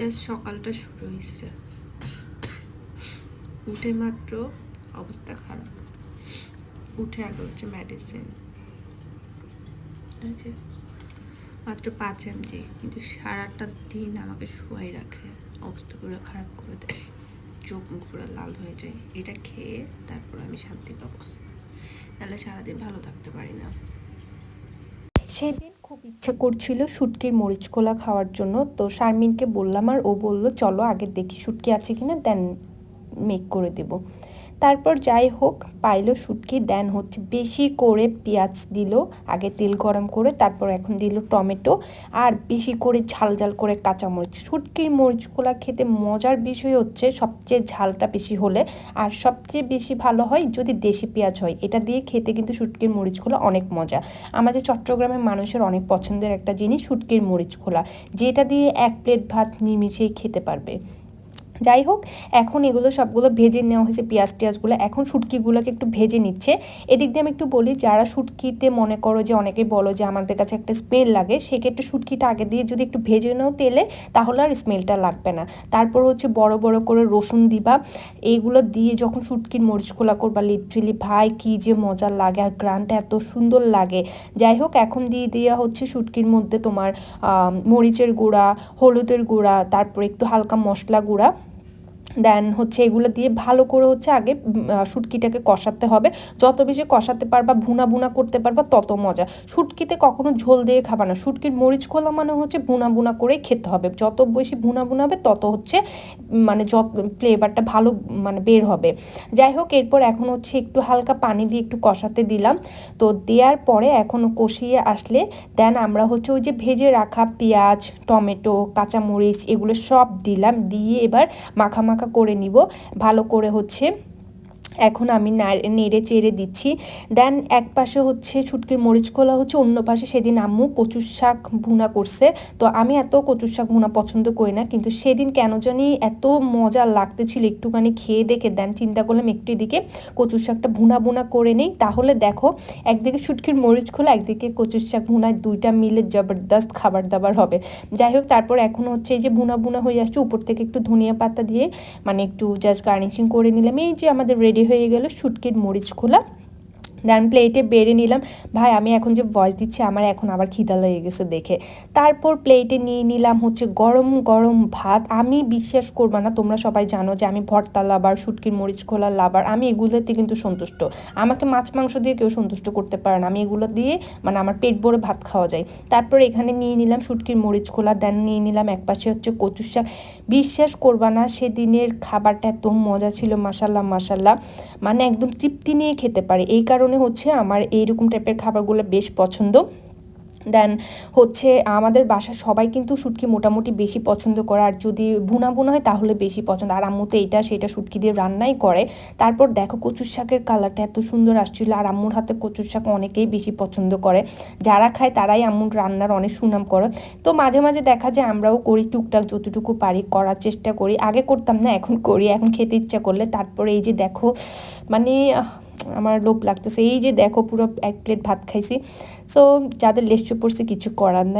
Just সকালটা শুরু হয়েছে। উঠে মাত্র অবস্থা খারাপ। উঠে আগে হচ্ছে মেডিসিন মাত্র পাঁচ এমজি কিন্তু সারাটা দিন আমাকে শুয়াই রাখে। অবস্থা পুরো খারাপ করে দেয়। চোখ মুখ পুরো লাল হয়ে যায়। এটা খেয়ে তারপর আমি শান্তি পাবো। নাহলে সারাদিন ভালো থাকতে পারি না। সেদিন খুব ইচ্ছে করছিল শুটকির মরিচ খোলা খাওয়ার জন্য। তো শারমিনকে বললাম আর ও বলল, চলো আগে দেখি শুটকি আছে কিনা, দেন মেক করে দেব। তারপর যাই হোক, পাইলো শুটকি দেন হচ্ছে বেশি করে পেঁয়াজ দিল, আগে তেল গরম করে তারপর এখন দিল টমেটো, আর বেশি করে ঝাল ঝাল করে কাঁচামরিচ। শুটকির মরিচগুলা খেতে মজার বিষয় হচ্ছে সবচেয়ে ঝালটা বেশি হলে, আর সবচেয়ে বেশি ভালো হয় যদি দেশি পেঁয়াজ হয়। এটা দিয়ে খেতে কিন্তু শুটকির মরিচগুলো অনেক মজা। আমাদের চট্টগ্রামের মানুষের অনেক পছন্দের একটা জিনিস শুটকির মরিচ খোলা যেটা দিয়ে এক প্লেট ভাত নিমিশেই খেতে পারবে। যাই হোক, এখন এগুলো সবগুলো ভেজে নেওয়া হয়েছে, পেঁয়াজ টিয়াজগুলো। এখন শুটকিগুলোকে একটু ভেজে নিচ্ছে। এদিক দিয়ে আমি একটু বলি, যারা শুটকিতে মনে করো যে অনেকেই বলো যে আমাদের কাছে একটা স্মেল লাগে, সেক্ষেত্রে শুটকিটা আগে দিয়ে যদি একটু ভেজে নাও তেলে, তাহলে আর স্মেলটা লাগবে না। তারপর হচ্ছে বড় বড় করে রসুন দিবা। এইগুলো দিয়ে যখন শুটকির মরিচ খোলা করবা লিটারেলি ভাই কি যে মজা লাগে আর গ্রানটা এত সুন্দর লাগে। যাই হোক, এখন দিয়ে দেওয়া হচ্ছে শুটকির মধ্যে তোমার মরিচের গুঁড়া, হলুদের গুঁড়া, তারপর একটু হালকা মশলা গুঁড়া। দেন হচ্ছে এগুলো দিয়ে ভালো করে হচ্ছে আগে শুটকিটাকে কষাতে হবে। যত বেশি কষাতে পারবা, ভুনা ভুনা করতে পারবা, তত মজা। শুটকিতে কখনো ঝোল দিয়ে খাবা না। শুটকির মরিচ খোলা মানে হচ্ছে ভুনা ভুনা করেই খেতে হবে। যত বেশি ভুনা ভুনা হবে, তত হচ্ছে মানে যত ফ্লেভারটা ভালো মানে বের হবে। যাই হোক, এরপর এখন হচ্ছে একটু হালকা পানি দিয়ে একটু কষাতে দিলাম। তো দেওয়ার পরে এখন কষিয়ে আসলে দেন আমরা হচ্ছে ওই যে ভেজে রাখা পেঁয়াজ, টমেটো, কাঁচামরিচ এগুলো সব দিলাম। দিয়ে এবার মাখা মাখা করে নিব। ভালো করে হচ্ছে এখন আমি নেড়ে চেড়ে দিচ্ছি। দেন এক পাশে হচ্ছে ছুটকির মরিচ খোলা হচ্ছে, অন্য পাশে সেদিন আম্মু কচুর শাক ভুনা করছে। তো আমি এত কচুর শাক ভুনা পছন্দ করি না, কিন্তু সেদিন কেন জানি এত মজা লাগতেছিল একটুখানি খেয়ে দেখে। দেন চিন্তা করলাম একটু দিকে কচুর শাকটা ভুনা ভুনা করে নেই। তাহলে দেখো, একদিকে শুটকির মরিচ খোলা, একদিকে কচুর শাক ভুনায় দুইটা মিলে জবরদস্ত খাবার দাবার হবে। যাই হোক, তারপর এখন হচ্ছে এই যে ভুনা ভুনা হয়ে আসছে, উপর থেকে একটু ধনিয়া পাতা দিয়ে মানে একটু জাস্ট গার্নিশিং করে নিলাম। এই যে আমাদের রেডি হয়ে গেল শুটকির মরিচ খোলা। দেন প্লেটে বেড়ে নিলাম। ভাই, আমি এখন যে ভয়েস দিচ্ছি, আমার এখন আবার খিদা লেগে গেছে দেখে। তারপর প্লেটে নিয়ে নিলাম হচ্ছে গরম গরম ভাত। আমি বিশ্বাস করব না, তোমরা সবাই জানো যে আমি ভর্তা লাভার শুটকির মরিচ খোলা লাভার আমি এগুলোতে কিন্তু সন্তুষ্ট। আমাকে মাছ মাংস দিয়ে কেউ সন্তুষ্ট করতে পারে না। আমি এগুলো দিয়ে মানে আমার পেট ভরে ভাত খাওয়া যায়। তারপর এখানে নিয়ে নিলাম শুটকির মরিচ খোলা দেন নিয়ে নিলাম এক পাশে হচ্ছে কচুর শাক। বিশ্বাস করবা না, সেদিনের খাবারটা এত মজা ছিল মাসাল্লাহ মাসাল্লাহ মানে একদম তৃপ্তি নিয়ে খেতে পারে। এই কারণে কারণে হচ্ছে আমার এইরকম টাইপের খাবারগুলো বেশ পছন্দ। দেন হচ্ছে আমাদের বাসা সবাই কিন্তু শুটকি মোটামুটি বেশি পছন্দ করে। আর যদি ভুনা ভুনা হয় তাহলে বেশি পছন্দ। আর আম্মু তো এইটা সেটা শুটকি দিয়ে রান্নাই করে। তারপর দেখো কচুর শাকের কালারটা এত সুন্দর আসছিল। আর আম্মুর হাতে কচুর শাক অনেকেই বেশি পছন্দ করে। যারা খায় তারাই আম্মুর রান্নার অনেক সুনাম করে। তো মাঝে মাঝে দেখা যায় আমরাও করি টুকটাক যতটুকু পারি, করার চেষ্টা করি। আগে করতাম না, এখন করি। এখন খেতে ইচ্ছা করলে তারপরে এই যে দেখো মানে আমার লোভ লাগতেছে। এই যে দেখো পুরো এক প্লেট ভাত খাইছি। সো যাদের লেসচু পড়ছে কিছু করার নাই।